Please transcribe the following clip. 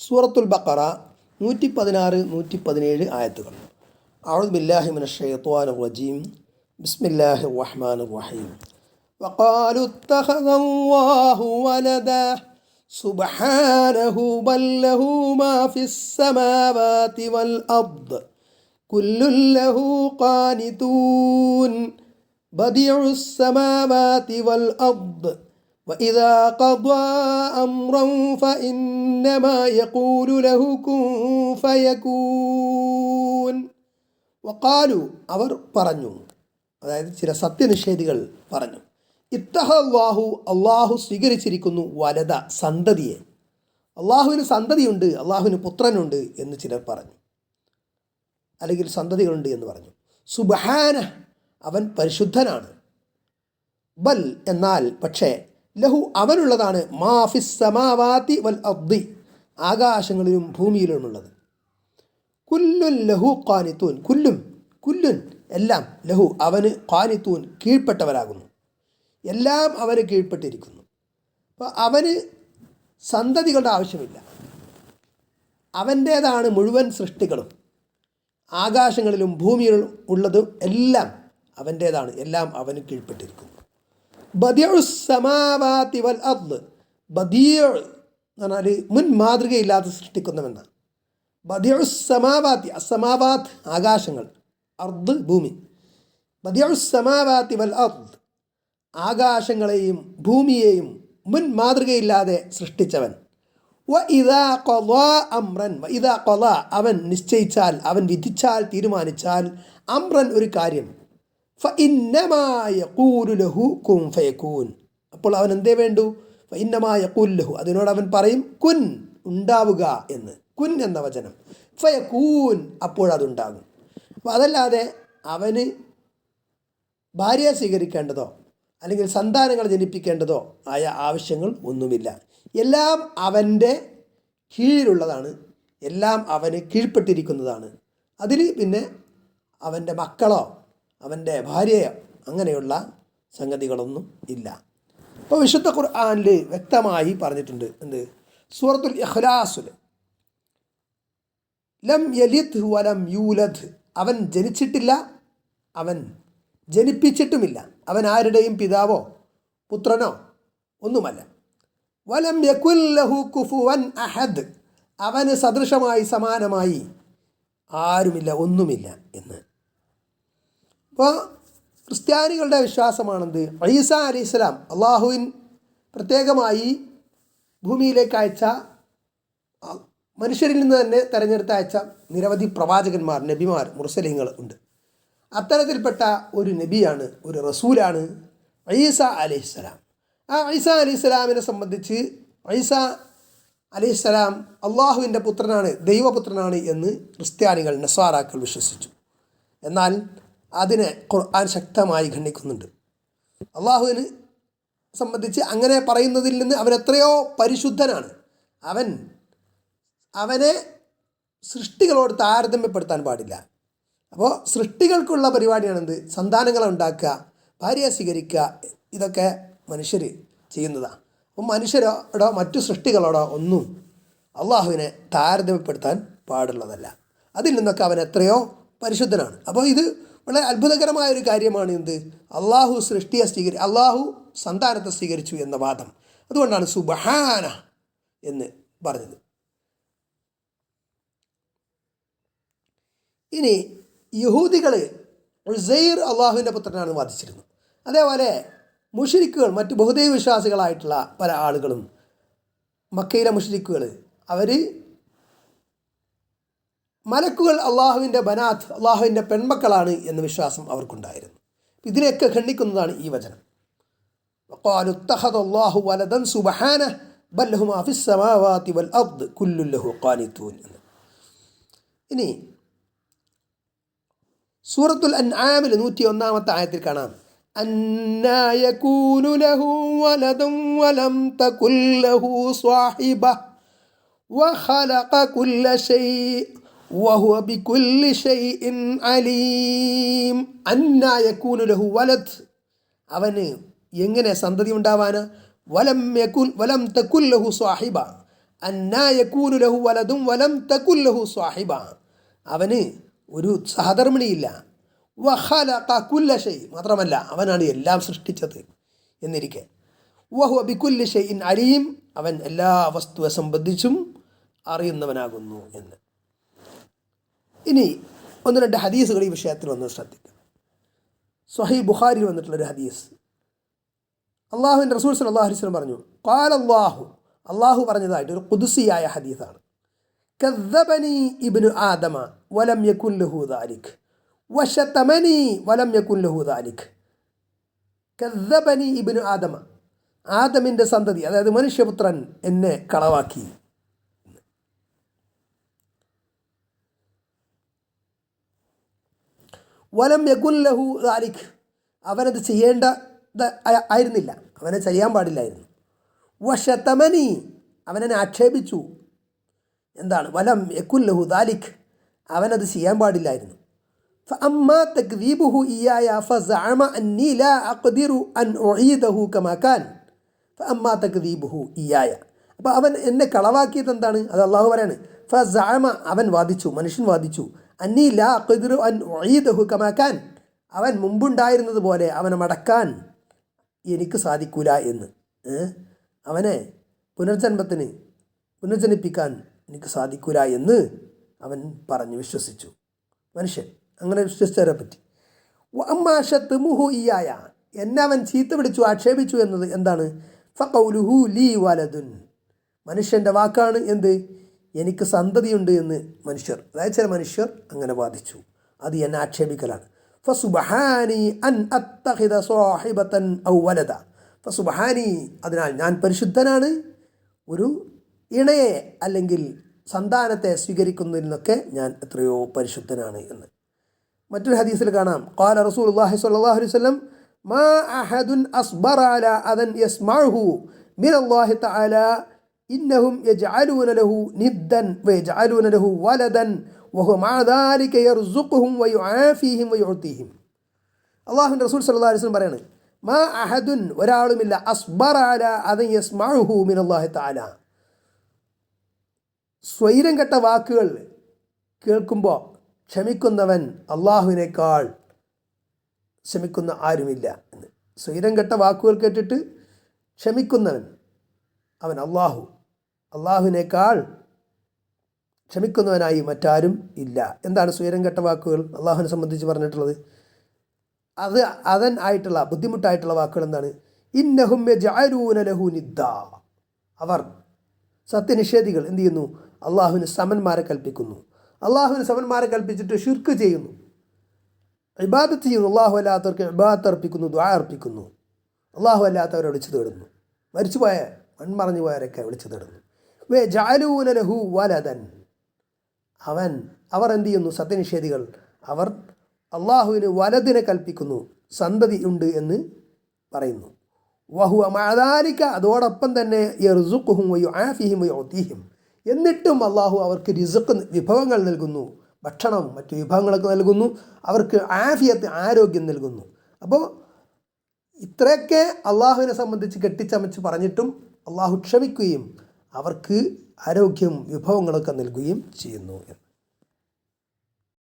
സൂറത്തുൽ ബക്കറ നൂറ്റി പതിനാറ് നൂറ്റി പതിനേഴ് ആയത്തുകൾ അഴുദ് ബില്ലാഹി മിന ഷൈത്വാൻ റജീം ബിസ്മില്ലാഹി റഹ്മാൻ റഹീം وقالوا اتخذ الله ولدا سبحانه بل له ما في السماوات والأرض كل له قانتون بديع السماوات والأرض وإذا قضى أمرا فإنما يقول له كن فيكون വക്കാലു അവർ പറഞ്ഞു അതായത് ചില സത്യനിഷേധികൾ പറഞ്ഞു ഇത്തഹല്ലാഹു അള്ളാഹു സ്വീകരിച്ചിരിക്കുന്നു വലത സന്തതിയെ അള്ളാഹുവിന് സന്തതിയുണ്ട് അള്ളാഹുവിന് പുത്രനുണ്ട് എന്ന് ചിലർ പറഞ്ഞു അല്ലെങ്കിൽ സന്തതികളുണ്ട് എന്ന് പറഞ്ഞു സുബഹാന അവൻ പരിശുദ്ധനാണ് ബൽ എന്നാൽ പക്ഷേ ലഹു അവനുള്ളതാണ് മാഫിസ് വൽ അബ്ദി ആകാശങ്ങളിലും ഭൂമിയിലുമുള്ളത്. കുല്ലുൻ ലഹു ഖാനിത്തൂൻ. കുല്ലും കുല്ലുൻ എല്ലാം ലഹു അവന് ഖാനിത്തൂൻ കീഴ്പ്പെട്ടവരാകുന്നു. എല്ലാം അവന് കീഴ്പ്പെട്ടിരിക്കുന്നു. അപ്പോൾ അവന് സന്തതികളുടെ ആവശ്യമില്ല. അവന്റേതാണ് മുഴുവൻ സൃഷ്ടികളും. ആകാശങ്ങളിലും ഭൂമിയിലും ഉള്ളതും എല്ലാം അവന്റേതാണ്. എല്ലാം അവന് കീഴ്പ്പെട്ടിരിക്കുന്നു. ബദിയുസമാവാത്തി വൽ അർദ്. ബദിയ എന്ന് പറഞ്ഞാൽ മുൻ മാതൃകയില്ലാതെ സൃഷ്ടിക്കുന്നവെന്നാണ് ബദിയുസമാവാത്തി അസമാവാത്ത് ആകാശങ്ങൾ അർദ് ഭൂമി. ബദിയുസമാവാത്തി വൽ അർദ് ആകാശങ്ങളെയും ഭൂമിയെയും മുൻ മാതൃകയില്ലാതെ സൃഷ്ടിച്ചവൻ. വ ഇതാ കൊല അമ്രൻ വ ഇതാ കൊല അവൻ നിശ്ചയിച്ചാൽ അവൻ വിധിച്ചാൽ തീരുമാനിച്ചാൽ അമ്രൻ ഒരു കാര്യം. ഫയക്കൂൻ അപ്പോൾ അവൻ എന്തേ വേണ്ടു? ഫ ഇന്നമായ ലഹു അതിനോട് അവൻ പറയും കുൻ ഉണ്ടാവുക എന്ന്. കുൻ എന്ന വചനം. ഫയക്കൂൻ അപ്പോഴതുണ്ടാകും അപ്പോൾ അതല്ലാതെ അവന് ഭാര്യയെ സ്വീകരിക്കേണ്ടതോ അല്ലെങ്കിൽ സന്താനങ്ങൾ ജനിപ്പിക്കേണ്ടതോ ആയ ആവശ്യങ്ങൾ ഒന്നുമില്ല. എല്ലാം അവന്റെ കീഴിലുള്ളതാണ്. എല്ലാം അവന് കീഴ്പ്പെട്ടിരിക്കുന്നതാണ്. അതിൽ പിന്നെ അവന്റെ മക്കളോ അവന്റെ ഭാര്യയോ അങ്ങനെയുള്ള സംഗതികളൊന്നും ഇല്ല. അപ്പോൾ വിശുദ്ധ ഖുർആാനിൽ വ്യക്തമായി പറഞ്ഞിട്ടുണ്ട് എന്ത്? സൂറത്തുൽ ഇഖ്ലാസുൽ ലം യലിത് വലം യൂലദ്. അവൻ ജനിച്ചിട്ടില്ല അവൻ ജനിപ്പിച്ചിട്ടുമില്ല. അവൻ ആരുടെയും പിതാവോ പുത്രനോ ഒന്നുമല്ല. വലം യകുല്ലഹു കുഫുവൻ അഹദ്. അവന് സദൃശമായി സമാനമായി ആരുമില്ല ഒന്നുമില്ല എന്ന്. അപ്പോൾ ക്രിസ്ത്യാനികളുടെ വിശ്വാസമാണെന്ത്? ഈസ അലി ഇസ്ലാം അള്ളാഹുവിൻ പ്രത്യേകമായി ഭൂമിയിലേക്ക് അയച്ച മനുഷ്യരിൽ നിന്ന് തന്നെ തിരഞ്ഞെടുത്ത് അയച്ച നിരവധി പ്രവാചകന്മാർ നബിമാർ മുർസലിങ്ങൾ ഉണ്ട്. അത്തരത്തിൽപ്പെട്ട ഒരു നബിയാണ് ഒരു റസൂലാണ് ഐസ അലിസ്ലാം ആ ഐസ അലിസ്ലാമിനെ സംബന്ധിച്ച് ഐസ അലിസ്ലാം അള്ളാഹുവിന്റെ പുത്രനാണ് ദൈവപുത്രനാണ് എന്ന് ക്രിസ്ത്യാനികൾ നസ്വാറാക്കൾ വിശ്വസിച്ചു. എന്നാൽ അതിനെ ഖുർആൻ ശക്തമായി ഖണ്ഡിക്കുന്നുണ്ട്. അള്ളാഹുവിന് സംബന്ധിച്ച് അങ്ങനെ പറയുന്നതിൽ നിന്ന് അവൻ എത്രയോ പരിശുദ്ധനാണ്. അവൻ അവനെ സൃഷ്ടികളോട് താരതമ്യപ്പെടുത്താൻ പാടില്ല. അപ്പോൾ സൃഷ്ടികൾക്കുള്ള പരിപാടിയാണെന്ത്? സന്താനങ്ങളെ ഉണ്ടാക്കുക ഭാര്യയെ സ്വീകരിക്കുക ഇതൊക്കെ മനുഷ്യർ ചെയ്യുന്നതാണ് അപ്പോൾ മനുഷ്യരോടോ മറ്റു സൃഷ്ടികളോടോ ഒന്നും അള്ളാഹുവിനെ താരതമ്യപ്പെടുത്താൻ പാടുള്ളതല്ല. അതിൽ നിന്നൊക്കെ അവൻ എത്രയോ പരിശുദ്ധനാണ്. അപ്പോൾ ഇത് വളരെ അത്ഭുതകരമായ ഒരു കാര്യമാണ് എന്ത് അള്ളാഹു സൃഷ്ടിയെ സ്വീകരി അള്ളാഹു സന്താനത്തെ സ്വീകരിച്ചു എന്ന വാദം. അതുകൊണ്ടാണ് സുബഹാന എന്ന് പറഞ്ഞത്. ഇനി യഹൂദികൾ ഉസൈർ അള്ളാഹുവിന്റെ പുത്രനാണ് വാദിച്ചിരുന്നു. അതേപോലെ മുഷരിക്കുകൾ മറ്റ് ബഹുദൈവ വിശ്വാസികളായിട്ടുള്ള പല ആളുകളും മക്കയിലെ മുഷരിക്കുകൾ അവർ മലക്കുകൾ അള്ളാഹുവിൻ്റെ ബനാത്ത് അള്ളാഹുവിൻ്റെ പെൺമക്കളാണ് എന്ന വിശ്വാസം അവർക്കുണ്ടായിരുന്നു ഇതിനെയൊക്കെ ഖണ്ഡിക്കുന്നതാണ് ഈ വചനം وقالوا اتخذ الله ولدا سبحانه بل له ما في السماوات والأرض كل له قانتون ഇനി സൂറത്തുൽ അൻആമിൽ നൂറ്റി ഒന്നാമത്തെ ആയത്തിൽ കാണാം أنا يكون له ولد ولم تكن له صاحبة وخلق كل شيء وهو بكل شيء عليم أنا يكون له ولد അവന് എങ്ങനെ സന്തതി ഉണ്ടാവാന് വലം യക്കുൻ വലം തക്കുല്ലഹു സ്വാഹിബ അന്നാ യക്കൂനു ലഹു വലതും വലം തക്കുൽ ലഹു സ്വാഹിബ അവന് ഒരു സഹധർമ്മിണിയില്ല വഹലഖ കുല്ല ഷൈ മാത്രമല്ല അവനാണ് എല്ലാം സൃഷ്ടിച്ചത് എന്നിരിക്കെ വഹു ബിക്കുല്ല് ഷൈഇൻ അലീം അവൻ എല്ലാ വസ്തുവെ സംബന്ധിച്ചും അറിയുന്നവനാകുന്നു എന്ന് ഇനി ഒന്ന് രണ്ട് ഹദീസുകൾ ഈ വിഷയത്തിൽ ഒന്ന് ശ്രദ്ധിക്കുക സ്വഹി വന്നിട്ടുള്ള വന്നിട്ടുള്ളൊരു ഹദീസ്. അള്ളാഹുവിന്റെ റസൂൽ സല്ലല്ലാഹു അലൈഹി വസല്ലം പറഞ്ഞു ഖാല അള്ളാഹു പറഞ്ഞതായിട്ട് ഒരു കുതുസിയായ ഹദീസാണ്. കദ്ദബനി ഇബ്നു ആദമ വലം യകുൻ ലഹു ദാലിക് വശതമനി വലം യകുൻ ലഹു കദ്ദബനി ഇബ്നു ആദമ ആദമിന്റെ സന്തതി അതായത് മനുഷ്യപുത്രൻ എന്നെ കളവാക്കി. വലം യകുൻ ലഹു ദാലിക് അവനത് ചെയ്യേണ്ട ആയിരുന്നില്ല അവനെ ചെയ്യാൻ പാടില്ലായിരുന്നു വശതമനി അവനെന്നെ ആക്ഷേപിച്ചു എന്താണ് വലം യകുൻ ലഹു ദാലിക് അവനത് ചെയ്യാൻ പാടില്ലായിരുന്നു فأما تكذيبه إياي فزعم أني لا أقدر أن أعيده كما كان فأما تكذيبه إياي അപ്പോൾ അവൻ എന്നെ കളവാക്കിയത് എന്താണ് അത് അള്ളാഹു പറയാണ് ഫസാമ അവൻ വാദിച്ചു മനുഷ്യൻ വാദിച്ചു അന്നീ ലാ അൻ ഉഈദഹു കമാക്കാൻ അവൻ മുമ്പുണ്ടായിരുന്നത് പോലെ അവനെ മടക്കാൻ എനിക്ക് സാധിക്കൂല എന്ന്. അവനെ പുനർജന്മത്തിന് പുനർജനിപ്പിക്കാൻ എനിക്ക് സാധിക്കൂല എന്ന് അവൻ പറഞ്ഞു വിശ്വസിച്ചു. മനുഷ്യൻ അങ്ങനെ വിശ്വസിച്ചവരെ പറ്റി. അമ്മാഷത്ത് മുഹു ഇയായ എന്നെ അവൻ ചീത്ത പിടിച്ചു ആക്ഷേപിച്ചു എന്നത് എന്താണ്? ഫൗലുഹു ലീ വലതുൻ മനുഷ്യന്റെ വാക്കാണ് എന്ത്? എനിക്ക് സന്തതിയുണ്ട് എന്ന് മനുഷ്യർ അതായത് ചില മനുഷ്യർ അങ്ങനെ വാദിച്ചു. അത് എന്നെ ആക്ഷേപിക്കലാണ്. ഫസുബഹാനി അൻ അത്തഹിത സ്വാഹിബത്തൻ ഔ വലത ഫസുബഹാനി അതിനാൽ ഞാൻ പരിശുദ്ധനാണ്. ഒരു ഇണയെ അല്ലെങ്കിൽ സന്താനത്തെ സ്വീകരിക്കുന്നതിൽ നിന്നൊക്കെ ഞാൻ എത്രയോ പരിശുദ്ധനാണ് എന്ന്. മറ്റൊരു ഹദീസിൽ കാണാം. ഖാല റസൂൽ അള്ളാഹി സ്വല്ലല്ലാഹു അലൈഹി വസല്ലം മാ അഹദുൻ അസ്ബറ അല അദൻ യസ്മഅഹു മിൻ അല്ലാഹി തആല ഇന്നഹും യജാലൂനലഹു നിദ്ദൻ വയജാലൂനലഹു വലദൻ വഹു മാദാലിക യർസുഖുഹും വയു ആഫീഹിം അല്ലാഹു റസൂൽ അള്ളാഹുവിന്റെ റസൂൽ വസല്ലം അലിസ്ലം പറയാണ് മാ അഹദുൻ ഒരാളുമില്ല അസ്ബറാല അതൻ യസ്മഉഹു മിൻ അള്ളാഹി തആല. സ്വൈരം കെട്ട വാക്കുകൾ കേൾക്കുമ്പോൾ ക്ഷമിക്കുന്നവൻ അള്ളാഹുവിനേക്കാൾ ക്ഷമിക്കുന്ന ആരുമില്ല എന്ന്. സ്വൈരം കെട്ട വാക്കുകൾ കേട്ടിട്ട് ക്ഷമിക്കുന്നവൻ അവൻ അള്ളാഹു. അള്ളാഹുവിനേക്കാൾ ക്ഷമിക്കുന്നവനായി മറ്റാരും ഇല്ല. എന്താണ് സ്വൈരം കെട്ട വാക്കുകൾ? അള്ളാഹുവിനെ സംബന്ധിച്ച് പറഞ്ഞിട്ടുള്ളത്. അത് അതൻ ആയിട്ടുള്ള ബുദ്ധിമുട്ടായിട്ടുള്ള വാക്കുകൾ എന്താണ്? ഇന്നഹും ലഹു നിദ്ദ. അവർ സത്യനിഷേധികൾ എന്ത് ചെയ്യുന്നു? അള്ളാഹുവിന് സമന്മാരെ കൽപ്പിക്കുന്നു. അള്ളാഹുവിന് സമന്മാരെ കൽപ്പിച്ചിട്ട് ഷിർക്ക് ചെയ്യുന്നു. ഇബാദത്ത് ചെയ്യുന്നു. അള്ളാഹു അല്ലാത്തവർക്ക് ഇബാദത്ത് അർപ്പിക്കുന്നു ദ്വാ അർപ്പിക്കുന്നു. അള്ളാഹു അല്ലാത്തവരെ വിളിച്ചു തേടുന്നു. മരിച്ചുപോയ മൺമറഞ്ഞു പോയവരൊക്കെ വിളിച്ചു തേടുന്നു. വേ ജാലൂന ലഹു വലതൻ അവൻ അവർ എന്ത് ചെയ്യുന്നു? സത്യനിഷേധികൾ. അവർ അള്ളാഹുവിന് വലതിനെ കൽപ്പിക്കുന്നു. സന്തതി ഉണ്ട് എന്ന് പറയുന്നു. വഹുവ മാതാലിക്ക അതോടൊപ്പം തന്നെ യർസുഖുഹും വയു ആഫിഹിം വയോത്തീഹിം എന്നിട്ടും അള്ളാഹു അവർക്ക് റിസുക്ക് വിഭവങ്ങൾ നൽകുന്നു. ഭക്ഷണം മറ്റു വിഭവങ്ങളൊക്കെ നൽകുന്നു. അവർക്ക് ആഫിയത്ത് ആരോഗ്യം നൽകുന്നു. അപ്പോൾ ഇത്രയൊക്കെ അള്ളാഹുവിനെ സംബന്ധിച്ച് കെട്ടിച്ചമച്ച് പറഞ്ഞിട്ടും അള്ളാഹു ക്ഷമിക്കുകയും അവർക്ക് ആരോഗ്യവും വിഭവങ്ങളൊക്കെ നൽകുകയും ചെയ്യുന്നു എന്ന്.